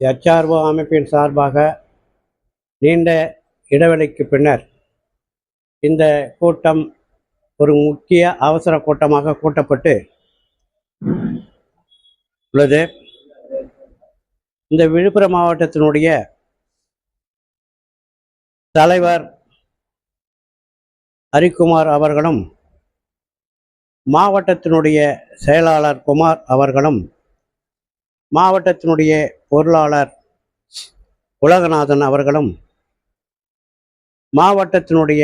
எச்ஆர்ஓ அமைப்பின் சார்பாக நீண்ட இடைவெளிக்கு பின்னர் இந்த கூட்டம் ஒரு முக்கிய அவசர கூட்டமாக கூட்டப்பட்டு உள்ளது. இந்த விழுப்புரம் மாவட்டத்தினுடைய தலைவர் ஹரிக்குமார் அவர்களும் மாவட்டத்தினுடைய செயலாளர் குமார் அவர்களும் மாவட்டத்தினுடைய பொருளாளர் உலகநாதன் அவர்களும் மாவட்டத்தினுடைய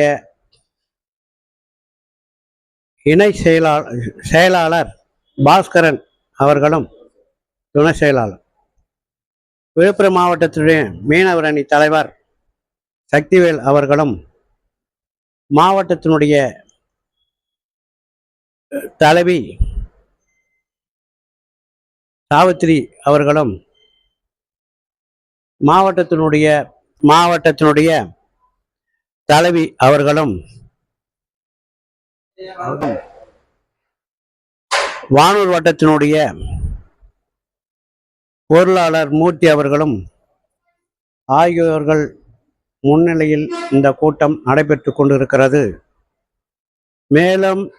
இணை செயலாளர் செயலாளர் பாஸ்கரன் அவர்களும் துணை செயலாளர். விழுப்புரம் மாவட்டத்தினுடைய மீனவர் அணி தலைவர் சக்திவேல் அவர்களும் மாவட்டத்தினுடைய தலைவி சாவித்திரி அவர்களும் மாவட்டத்தினுடைய மாவட்டத்தினுடைய தலைவி அவர்களும் வானூர் வட்டத்தினுடைய பொருளாளர் மூர்த்தி அவர்களும் ஆகியோர்கள் முன்னிலையில் இந்த கூட்டம் நடைபெற்று கொண்டிருக்கிறது. மேலும்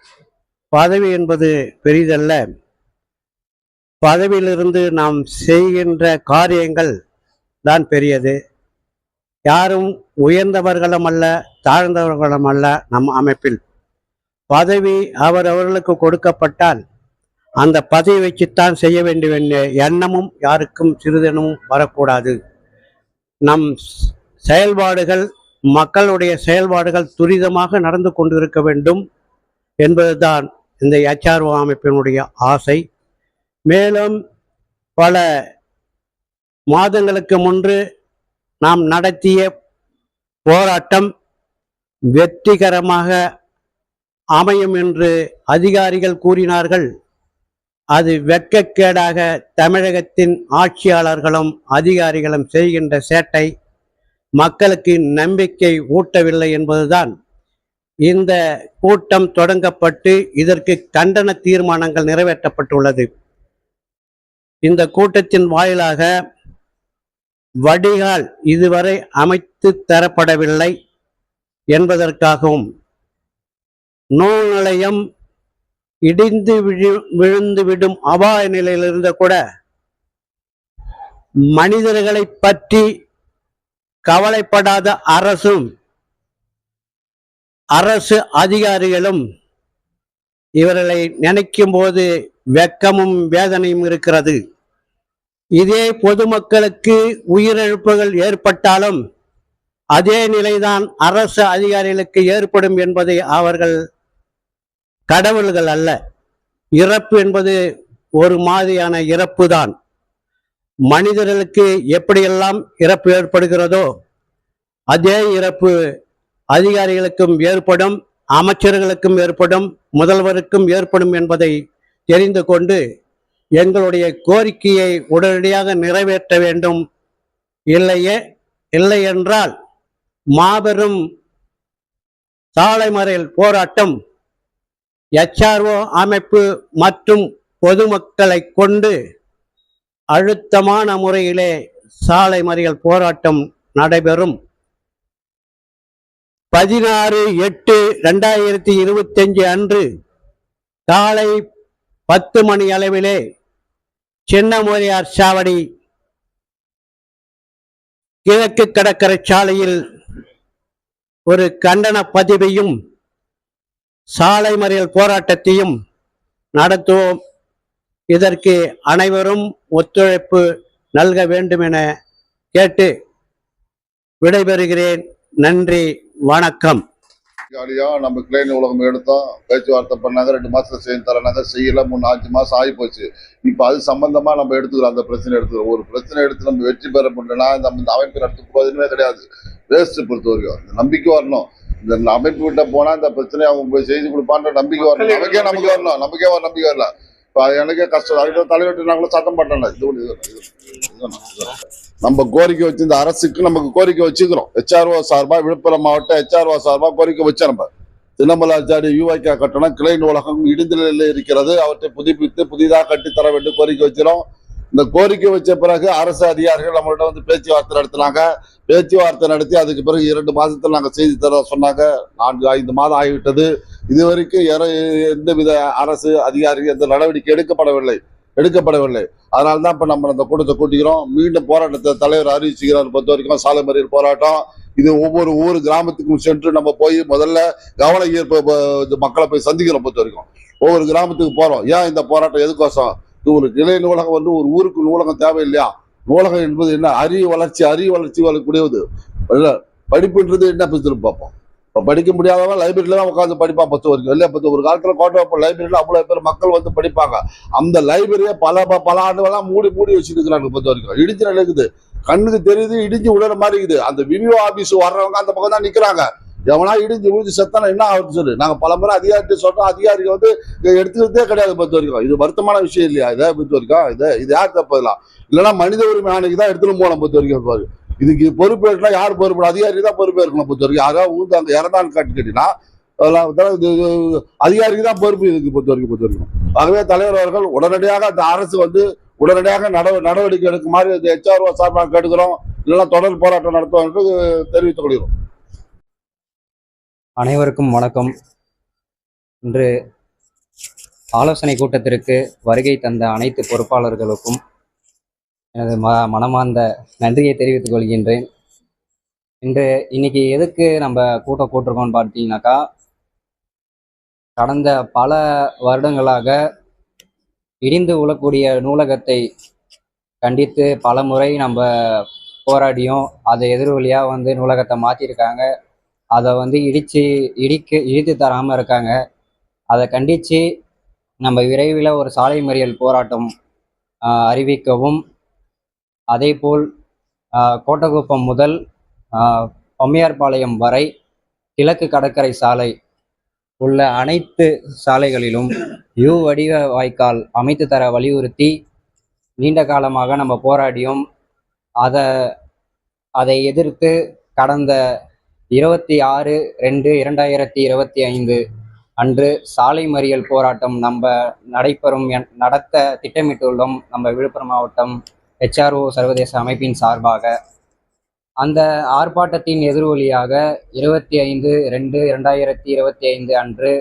பதவி என்பது பெரிதல்ல. பதவியிலிருந்து நாம் செய்கின்ற காரியங்கள் தான் பெரியது. யாரும் உயர்ந்தவர்களும் அல்ல தாழ்ந்தவர்களும் அல்ல நம் அமைப்பில். பதவி அவரவர்களுக்கு கொடுக்கப்பட்டால் அந்த பதவி வச்சுத்தான் செய்ய வேண்டும் என்ற எண்ணமும் யாருக்கும் சிறிதெனமும் வரக்கூடாது. நம் செயல்பாடுகள் மக்களுடைய செயல்பாடுகள் துரிதமாக நடந்து கொண்டிருக்க வேண்டும் என்பதுதான் இந்த எச்ஆர்ஓ அமைப்பினுடைய ஆசை. மேலும் பல மாதங்களுக்கு முன்பு நாம் நடத்திய போராட்டம் வெற்றிகரமாக அமையும் என்று அதிகாரிகள் கூறினார்கள். அது வெட்கக்கேடாக தமிழகத்தின் ஆட்சியாளர்களும் அதிகாரிகளும் செய்கின்ற சேட்டை மக்களுக்கு நம்பிக்கை ஊட்டவில்லை என்பதுதான். இந்த கூட்டம் தொடங்கப்பட்டு இதற்கு கண்டன தீர்மானங்கள் நிறைவேற்றப்பட்டுள்ளது. இந்த கூட்டத்தின் வாயிலாக வடிகால் இதுவரை அமைத்து தரப்படவில்லை என்பதற்காகவும் நூல் நிலையம் இடிந்து விழு விழுந்துவிடும் அபாய நிலையிலிருந்து கூட மனிதர்களை பற்றி கவலைப்படாத அரசும் அரசு அதிகாரிகளும் இவர்களை நினைக்கும் போது வெக்கமும் வேதனையும் இருக்கிறது. இதே பொதுமக்களுக்கு உயிரிழப்புகள் ஏற்பட்டாலும் அதே நிலைதான் அரசு அதிகாரிகளுக்கு ஏற்படும் என்பதை அவர்கள் கடவுள்கள் அல்ல. இறப்பு என்பது ஒரு மாதிரியான இறப்பு தான் மனிதர்களுக்கு எப்படியெல்லாம் இறப்பு ஏற்படுகிறதோ அதே இறப்பு அதிகாரிகளுக்கும் ஏற்படும் அமைச்சர்களுக்கும் ஏற்படும் முதல்வருக்கும் ஏற்படும் என்பதை தெரிந்து கொண்டு எங்களுடைய கோரிக்கையை உடனடியாக நிறைவேற்ற வேண்டும். இல்லையே இல்லை என்றால் மாபெரும் சாலைமறியல் போராட்டம் எச்ஆர்ஓ அமைப்பு மற்றும் பொதுமக்களை கொண்டு அழுத்தமான முறையிலே சாலை மறியல் போராட்டம் நடைபெறும். பதினாறு எட்டு ரெண்டாயிரத்தி இருபத்தஞ்சு அன்று காலை பத்து மணி அளவிலே சின்னமோரியார் சாவடி கிழக்கு கடற்கரை சாலையில் ஒரு கண்டன பதிவையும் சாலை மறியல் போராட்டத்தையும் நடத்துவோம். இதற்கு அனைவரும் ஒத்துழைப்பு நல்க வேண்டும் என கேட்டு விடைபெறுகிறேன். நன்றி வணக்கம். ஜாலியா நம்ம கிளைன் உலகம் எடுத்தோம் பேச்சுவார்த்தை பண்ணாங்க ரெண்டு மாசத்துல செய்து தரனாங்க செய்யல மூணு அஞ்சு மாசம் ஆகி போச்சு இப்ப அது சம்பந்தமா நம்ம எடுத்துக்கிறோம் அந்த பிரச்சனை எடுத்துக்கிறோம். ஒரு பிரச்சனை எடுத்து நம்ம வெற்றி பெற முடியலன்னா நம்ம இந்த அமைப்பு நடத்த போதுமே கிடையாது. வேஸ்ட் பொறுத்த வரைக்கும். இந்த நம்பிக்கை வரணும். இந்த அமைப்பு கிட்ட போனா இந்த பிரச்சனையை அவங்க போய் செய்து கொடுப்பான்ற நம்பிக்கை வரணும். நமக்கே நமக்கு வரணும். நமக்கே ஒரு நம்பிக்கை வரல. இப்போ எனக்கே கஷ்டம். அதுக்கு தலைவர்கிட்ட நாங்களும் சட்டம் பண்ணல இது இது நம்ம கோரிக்கை வச்சு இந்த அரசுக்கு நமக்கு கோரிக்கை வச்சுக்கிறோம். ஹெச்ஆர்ஓ சார்பாக விழுப்புரம் மாவட்ட ஹெச்ஆர்ஓ சார்பாக கோரிக்கை வச்சோம் நம்ம. தினமலாச்சாரி யூவாய்க்கா கட்டணம் கிளை நூலகம் இடிந்த இருக்கிறது. அவற்றை புதுப்பித்து புதிதாக கட்டித்தர வேண்டும் கோரிக்கை வச்சிடும் இந்த கோரிக்கை வச்ச பிறகு அரசு அதிகாரிகள் நம்மள்ட்ட வந்து பேச்சுவார்த்தை நடத்தினாங்க. பேச்சுவார்த்தை நடத்தி அதுக்கு பிறகு இரண்டு மாதத்தில் நாங்கள் செய்தி தர சொன்னாங்க. நான்கு ஐந்து மாதம் ஆகிவிட்டது. இதுவரைக்கும் எந்த எந்தவித அரசு அதிகாரிகள் எந்த நடவடிக்கை எடுக்கப்படவில்லை. எடுக்கப்படவில்லை. அதனால தான் இப்போ நம்ம அந்த கூட்டத்தை கூட்டிக்கிறோம். மீண்டும் போராட்டத்தை தலைவர் அறிவிச்சுக்கிறார் பொறுத்த வரைக்கும் சாலை மறியல் போராட்டம். இது ஒவ்வொரு ஊர் கிராமத்துக்கும் சென்று நம்ம போய் முதல்ல கவன ஈர்ப்பு இது மக்களை போய் சந்திக்கிறோம் பொறுத்த வரைக்கும் ஒவ்வொரு கிராமத்துக்கு போகிறோம் ஏன் இந்த போராட்டம் எதுக்கோசம்? ஒரு கிளை நூலகம் வந்து ஒரு ஊருக்கு நூலகம் தேவையில்லையா? நூலகம் என்பது என்ன? அறிவு வளர்ச்சி அறிவு வளர்ச்சி வரக்கூடியது. படிப்புன்றது என்ன பிரித்து பார்ப்போம் இப்போ படிக்க முடியாதவன் லைப்ரரியில் தான் உட்காந்து படிப்பான் பத்து வரைக்கும். இல்லையா பத்து ஒரு காலத்துல கோட்டை லைப்ரரியில அவ்வளோ பேர் மக்கள் வந்து படிப்பாங்க. அந்த லைப்ரரியை பல ப- பல ஆண்டுகளாக மூடி மூடி வச்சுருக்கிறாங்க பத்து வரைக்கும். இடிச்சு நடக்குது. கண்ணுக்கு தெரியுது இடிஞ்சு விடுற மாதிரி இருக்குது. அந்த விவிஓ ஆபீஸ் வர்றவங்க அந்த பக்கம் தான் நிற்கிறாங்க எவனா இடிஞ்சு விழுந்து செத்தானா என்ன ஆகுது சொல்லு. நாங்க பல முறை அதிகாரிட்டு சொல்றோம். அதிகாரிகள் வந்து எடுத்துக்கிறதே கிடையாது பொறுத்த வரைக்கும். இது வருத்தமான விஷயம் இல்லையா? இதை பொறுத்த வரைக்கும் இதை இது யார் தப்பதெல்லாம் இல்லைன்னா மனித உரிமை ஆணைக்கு தான் எடுத்துன்னு போகணும் பொறுத்த வரைக்கும் பாரு. இதுக்கு பொறுப்பேற்கலாம் யார் பொறுப்பு? அதிகாரி தான் பொறுப்பேற்கணும் பொறுத்த வரைக்கும். யாராவது ஊந்து அந்த இறந்தான்னு காட்டு கேட்டீங்கன்னா அதெல்லாம் அதிகாரிக்கு தான் பொறுப்பு இதுக்கு பொறுத்த வரைக்கும் பொறுத்த வரைக்கும். ஆகவே தலைவர் அவர்கள் உடனடியாக அந்த அரசு வந்து உடனடியாக நடவ நடவடிக்கை எடுக்குமாறு ஹெச்ஆர்ஓ சார்பாக கேட்டுக்கிறோம். இல்லைன்னா தொடர் போராட்டம் நடத்துவோம் என்று தெரிவித்துக் கொள்கிறோம். அனைவருக்கும் வணக்கம். இன்று ஆலோசனை கூட்டத்திற்கு வருகை தந்த அனைத்து பொறுப்பாளர்களுக்கும் எனது ம மனமார்ந்த நன்றியை தெரிவித்துக் கொள்கின்றேன். இன்று இன்னைக்கு எதுக்கு நம்ம கூட்டம் கூட்டிருக்கோம்னு பார்த்தீங்கன்னாக்கா கடந்த பல வருடங்களாக இடிந்து உழக்கூடிய நூலகத்தை கண்டித்து பல முறை நம்ம போராடியும் அதை எதிர்வழியாக வந்து நூலகத்தை மாற்றிருக்காங்க அதை வந்து இடித்து இடிக்க இடித்து தராமல் இருக்காங்க. அதை கண்டித்து நம்ம விரைவில் ஒரு சாலை மறியல் போராட்டம் அறிவிக்கவும். அதேபோல் ஆஹ், கோட்டகுப்பம் முதல் பம்மையார்பாளையம் பொம்மையார்பாளையம் வரை கிழக்கு கடற்கரை சாலை உள்ள அனைத்து சாலைகளிலும் யூ வடிவ வாய்க்கால் அமைத்து தர வலியுறுத்தி நீண்ட காலமாக நம்ம போராடியும் அதை அதை எதிர்த்து கடந்த இருபத்தி ஆறு ரெண்டு இரண்டாயிரத்தி இருபத்தி ஐந்து. அன்று சாலை மறியல் போராட்டம் நம்ம நடைபெறும் என்- நடத்த திட்டமிட்டுள்ளோம் நம்ம விழுப்புரம் மாவட்டம் ஹெச்ஆர்ஓ சர்வதேச அமைப்பின் சார்பாக. அந்த ஆர்ப்பாட்டத்தின் எதிரொலியாக இருபத்தி ஐந்து ரெண்டு இரண்டாயிரத்தி இருபத்தி ஐந்து அன்று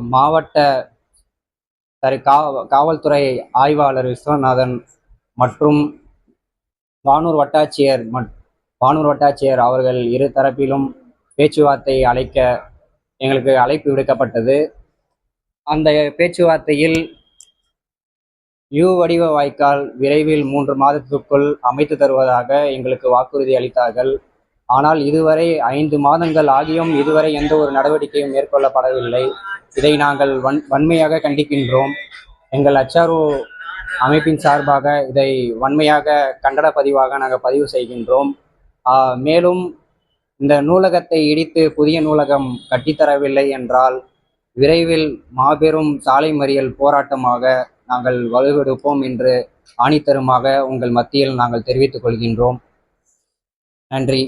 மாவட்ட சரி கா காவல்துறை ஆய்வாளர் விஸ்வநாதன் மற்றும் வானூர் வட்டாட்சியர் மட் வானூர் வட்டாட்சியர் அவர்கள் இரு தரப்பிலும் பேச்சுவார்த்தை அழைக்க எங்களுக்கு அழைப்பு விடுக்கப்பட்டது. அந்த பேச்சுவார்த்தையில் யூ வடிவ வாய்க்கால் விரைவில் மூன்று மாதத்துக்குள் அமைத்து தருவதாக எங்களுக்கு வாக்குறுதி அளித்தார்கள். ஆனால் இதுவரை ஐந்து மாதங்கள் ஆகியும் இதுவரை எந்த ஒரு நடவடிக்கையும் மேற்கொள்ளப்படவில்லை. இதை நாங்கள் வன் வன்மையாக கண்டிக்கின்றோம். எங்கள் அச்சாரோ அமைப்பின் சார்பாக இதை வன்மையாக கண்டன பதிவாக நாங்கள் பதிவு செய்கின்றோம். மேலும் இந்த நூலகத்தை இடித்து புதிய நூலகம் கட்டித்தரவில்லை என்றால் விரைவில் மாபெரும் சாலை மறியல் போராட்டமாக நாங்கள் வலுவெடுப்போம் என்று ஆணித்தருமாக உங்கள் மத்தியில் நாங்கள் தெரிவித்துக் கொள்கின்றோம். நன்றி.